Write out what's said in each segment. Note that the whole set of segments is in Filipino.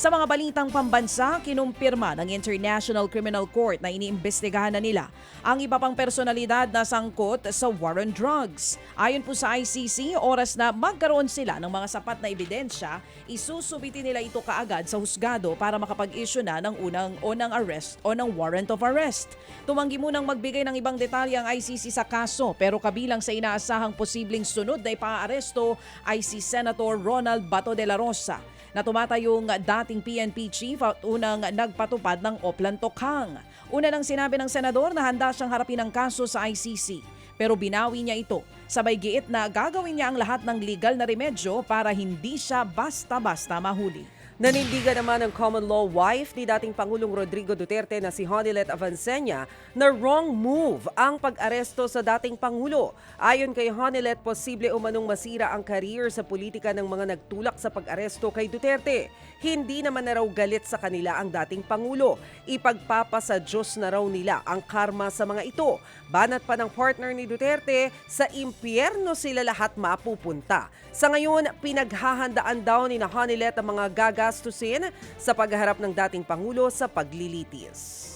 Sa mga balitang pambansa, kinumpirma ng International Criminal Court na iniimbestigahan na nila ang iba pang personalidad na sangkot sa war on drugs. Ayon po sa ICC, oras na magkaroon sila ng mga sapat na ebidensya, isusubiti nila ito kaagad sa husgado para makapag-issue na ng unang o ng arrest o ng warrant of arrest. Tumanggi munang magbigay ng ibang detalye ang ICC sa kaso pero kabilang sa inaasahang posibleng sunod na ipaaresto ay si Senator Ronald Bato de la Rosa na tumatayong dating PNP chief at unang nagpatupad ng Oplan Tokhang. Una nang sinabi ng senador na handa siyang harapin ang kaso sa ICC pero binawi niya ito. Sabay giit na gagawin niya ang lahat ng legal na remedyo para hindi siya basta-basta mahuli. Nanindigan naman ng common law wife ni dating Pangulong Rodrigo Duterte na si Honilet Avancenia na wrong move ang pag-aresto sa dating Pangulo. Ayon kay Honilet, posible umanong masira ang career sa politika ng mga nagtulak sa pag-aresto kay Duterte. Hindi naman na raw galit sa kanila ang dating Pangulo. Ipagpapasa Diyos na raw nila ang karma sa mga ito. Banat pa ng partner ni Duterte, sa impyerno sila lahat mapupunta. Sa ngayon, pinaghahandaan daw ni Honilet ang mga gagastusin sa pagharap ng dating Pangulo sa paglilitis.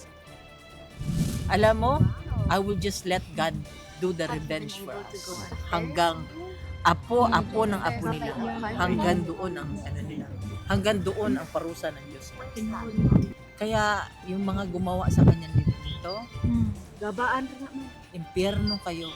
Alam mo, I will just let God do the revenge for us. Hanggang apo-apo ng apo nila. Hanggang doon ang ano nila. Hanggang doon ang parusa ng Diyos. Kaya yung mga gumawa sa kanya dito, Gabaan rin naman. impyerno kayo.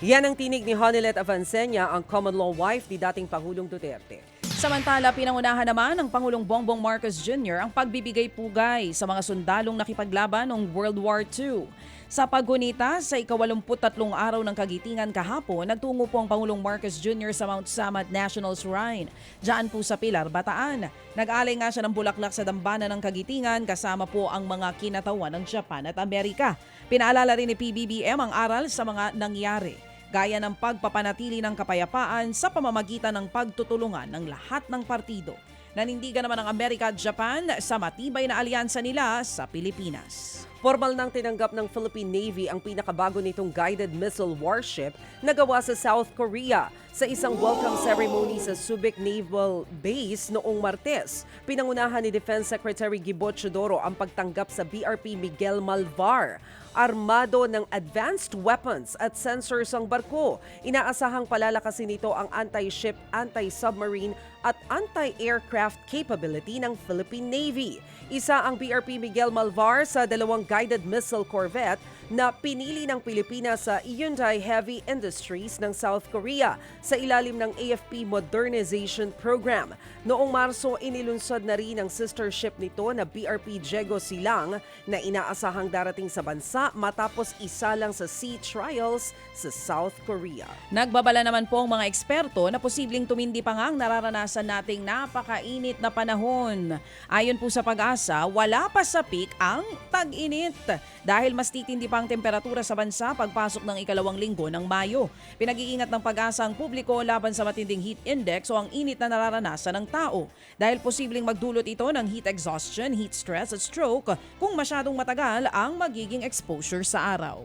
Yan ang tinig ni Honilet Avancenia, ang common law wife ni dating Pangulong Duterte. Samantala, pinangunahan naman ng Pangulong Bongbong Marcos Jr. ang pagbibigay pugay sa mga sundalong nakipaglaban noong World War II. Sa paggunita sa ikawalumput-tatlong araw ng kagitingan kahapon, nagtungo po ang Pangulong Marcos Jr. sa Mount Samat National Shrine. Diyan po sa Pilar, Bataan. Nag-alay nga siya ng bulaklak sa dambana ng kagitingan kasama po ang mga kinatawan ng Japan at Amerika. Pinaalala rin ni PBBM ang aral sa mga nangyari gaya ng pagpapanatili ng kapayapaan sa pamamagitan ng pagtutulungan ng lahat ng partido. Nanindigan naman ng Amerika at Japan sa matibay na alyansa nila sa Pilipinas. Formal nang tinanggap ng Philippine Navy ang pinakabago nitong guided missile warship na gawa sa South Korea sa isang welcome ceremony sa Subic Naval Base noong Martes. Pinangunahan ni Defense Secretary Gibo Chodoro ang pagtanggap sa BRP Miguel Malvar. Armado ng advanced weapons at sensors ang barko. Inaasahang palalakasin nito ang anti-ship, anti-submarine at anti-aircraft capability ng Philippine Navy. Isa ang BRP Miguel Malvar sa dalawang guided missile corvette na pinili ng Pilipinas sa Hyundai Heavy Industries ng South Korea sa ilalim ng AFP Modernization Program. Noong Marso, inilunsad na rin ang sister ship nito na BRP Jego Silang na inaasahang darating sa bansa matapos isa lang sa sea trials sa South Korea. Nagbabala naman po ang mga eksperto na posibleng tumindi pa nga ang nararanasan nating napakainit na panahon. Ayon po sa pag-asa, wala pa sa peak ang tag-init dahil mas titindi pa ang temperatura sa bansa pagpasok ng ikalawang linggo ng Mayo. Pinag-iingat ng pag-asa ang publiko laban sa matinding heat index o ang init na nararanasan ng tao dahil posibleng magdulot ito ng heat exhaustion, heat stress at stroke kung masyadong matagal ang magiging exposure sa araw.